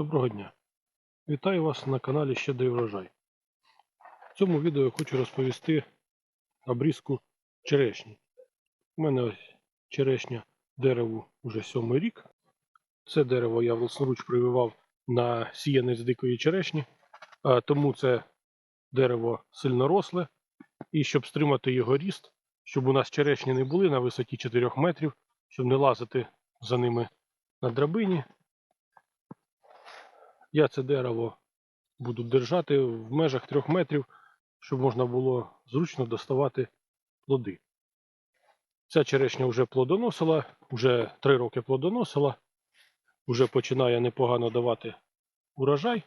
Доброго дня! Вітаю вас на каналі Щедрий врожай. В цьому відео я хочу розповісти обрізку черешні. У мене ось черешня дереву вже сьомий рік. Це дерево я власноруч прививав на сіянець дикої черешні, тому це дерево сильно росле. І щоб стримати його ріст, щоб у нас черешні не були на висоті 4 метрів, щоб не лазити за ними на драбині, я це дерево буду держати в межах трьох метрів, щоб можна було зручно доставати плоди. Ця черешня вже плодоносила, вже три роки плодоносила, вже починає непогано давати урожай.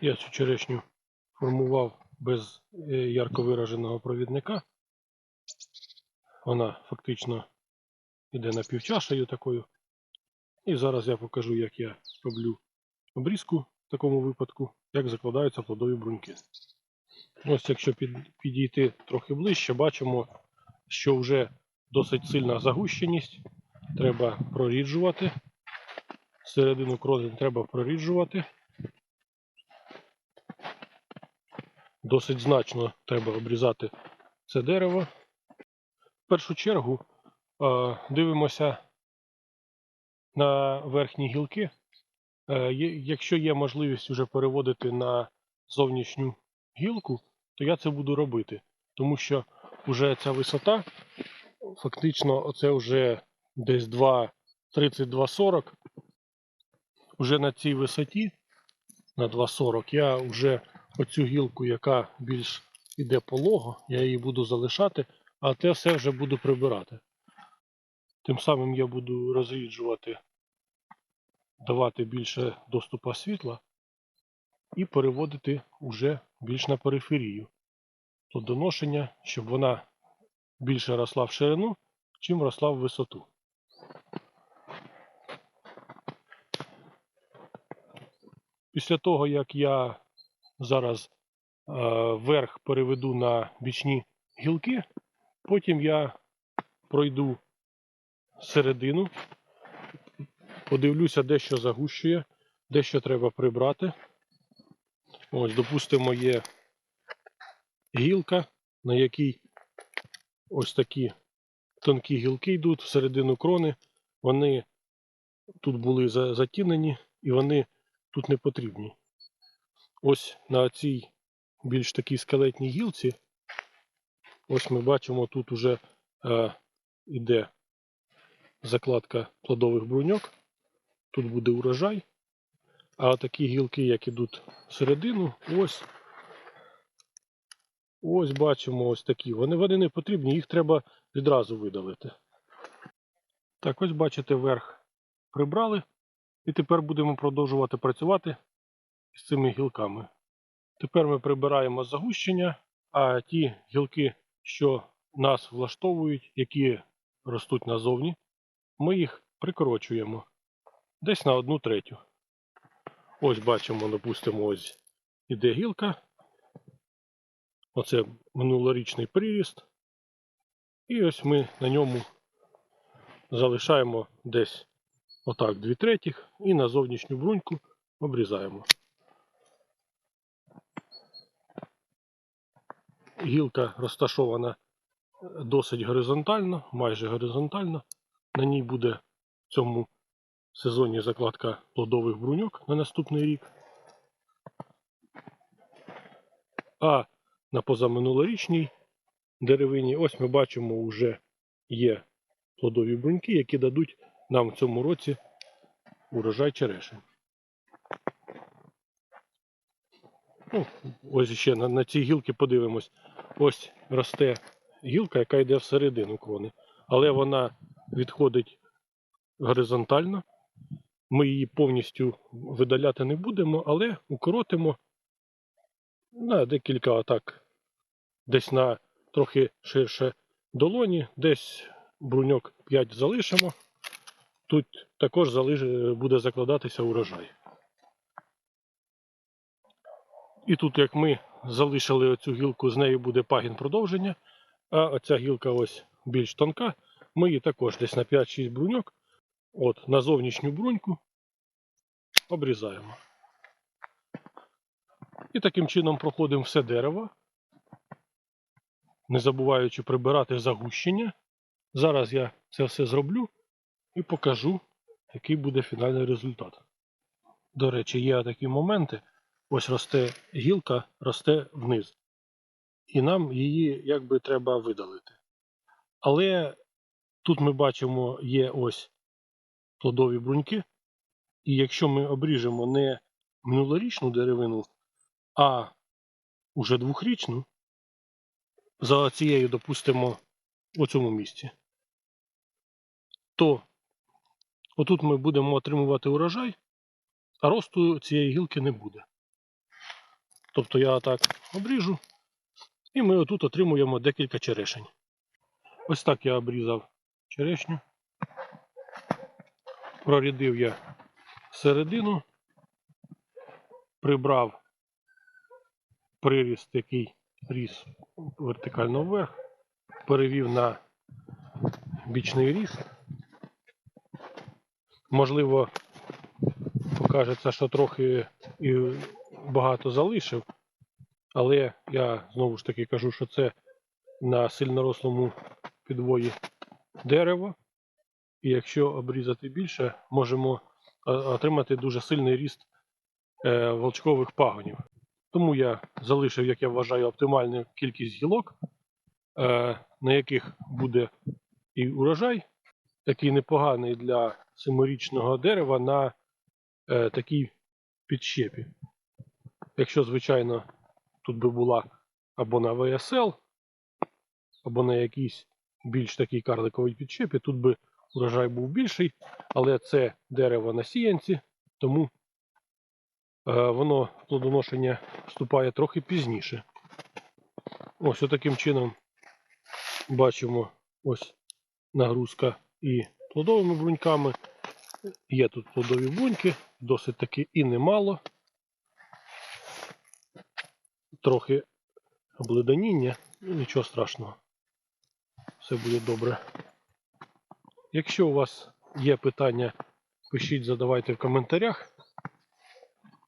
Я цю черешню формував без е, ярко вираженого провідника. Вона фактично йде напівчашею такою. І зараз я покажу, як я роблю обрізку в такому випадку, як закладаються плодові бруньки. Ось якщо під, підійти трохи ближче, бачимо, що вже досить сильна загущеність. Треба проріджувати. Середину крони треба проріджувати. Досить значно треба обрізати це дерево. В першу чергу дивимося на верхні гілки. Е, Якщо є можливість вже переводити на зовнішню гілку, то я це буду робити. Тому що вже ця висота, фактично, оце вже десь 2,30-2,40. Уже на цій висоті, на 2,40, я вже оцю гілку, яка більш іде полого, я її буду залишати, а те все вже буду прибирати. Тим самим я буду розріджувати давати більше доступу світла і переводити уже більш на периферію плодоношення, щоб вона більше росла в ширину, чим росла в висоту. Після того, як я зараз е, верх переведу на бічні гілки, потім я пройду середину подивлюся, де що загущує, де що треба прибрати. Ось, допустимо, є гілка, на якій ось такі тонкі гілки йдуть всередину крони. Вони тут були затінені і вони тут не потрібні. Ось на цій більш такій скелетній гілці, ось ми бачимо, тут уже е, іде закладка плодових бруньок. Тут буде урожай. А такі гілки, як ідуть всередину, ось. Ось бачимо ось такі. Вони, вони не потрібні, їх треба відразу видалити. Так, ось бачите, верх прибрали. І тепер будемо продовжувати працювати з цими гілками. Тепер ми прибираємо загущення, а ті гілки, що нас влаштовують, які ростуть назовні, ми їх прикорочуємо десь на одну третю. Ось бачимо, допустимо, ось іде гілка. Оце минулорічний приріст. І ось ми на ньому залишаємо десь отак дві третіх і на зовнішню бруньку обрізаємо. Гілка розташована досить горизонтально, майже горизонтально. На ній буде в цьому сезоні закладка плодових бруньок на наступний рік. А на позаминулорічній деревині, ось ми бачимо, вже є плодові бруньки, які дадуть нам в цьому році урожай черешень. Ну, ось ще на, на цій гілки подивимось. Ось росте гілка, яка йде всередину крони, але вона відходить горизонтально. Ми її повністю видаляти не будемо, але укоротимо на декілька атак. Десь на трохи ширше долоні, десь бруньок 5 залишимо. Тут також буде закладатися урожай. І тут, як ми залишили оцю гілку, з нею буде пагін продовження, а оця гілка ось більш тонка, ми її також десь на 5-6 бруньок От, на зовнішню бруньку обрізаємо. І таким чином проходимо все дерево, не забуваючи прибирати загущення. Зараз я це все зроблю і покажу, який буде фінальний результат. До речі, є такі моменти. Ось росте гілка, росте вниз. І нам її якби треба видалити. Але тут ми бачимо, є ось плодові бруньки. І якщо ми обріжемо не минулорічну деревину, а уже двохрічну, за цією, допустимо, у цьому місці, то отут ми будемо отримувати урожай, а росту цієї гілки не буде. Тобто я так обріжу, і ми отут отримуємо декілька черешень. Ось так я обрізав черешню. Прорядив я середину, прибрав приріст, який ріс вертикально вверх, перевів на бічний ріст. Можливо, покажеться, що трохи і багато залишив, але я знову ж таки кажу, що це на сильнорослому підвої дерево. І якщо обрізати більше, можемо е, отримати дуже сильний ріст е, волчкових пагонів. Тому я залишив, як я вважаю, оптимальну кількість гілок, е, на яких буде і урожай, такий непоганий для семирічного дерева на такій підщепі. Якщо, звичайно, тут би була або на ВСЛ, або на якійсь більш такій карликовій підщепі, тут би урожай був більший, але це дерево на сіянці, тому е, воно в плодоношення вступає трохи пізніше. Ось таким чином бачимо ось нагрузка і плодовими бруньками. Є тут плодові бруньки, досить таки і немало. Трохи обледеніння, ну нічого страшного. Все буде добре. Якщо у вас є питання, пишіть, задавайте в коментарях.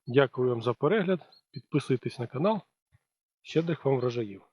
Дякую вам за перегляд. Підписуйтесь на канал. Щедрих вам врожаїв!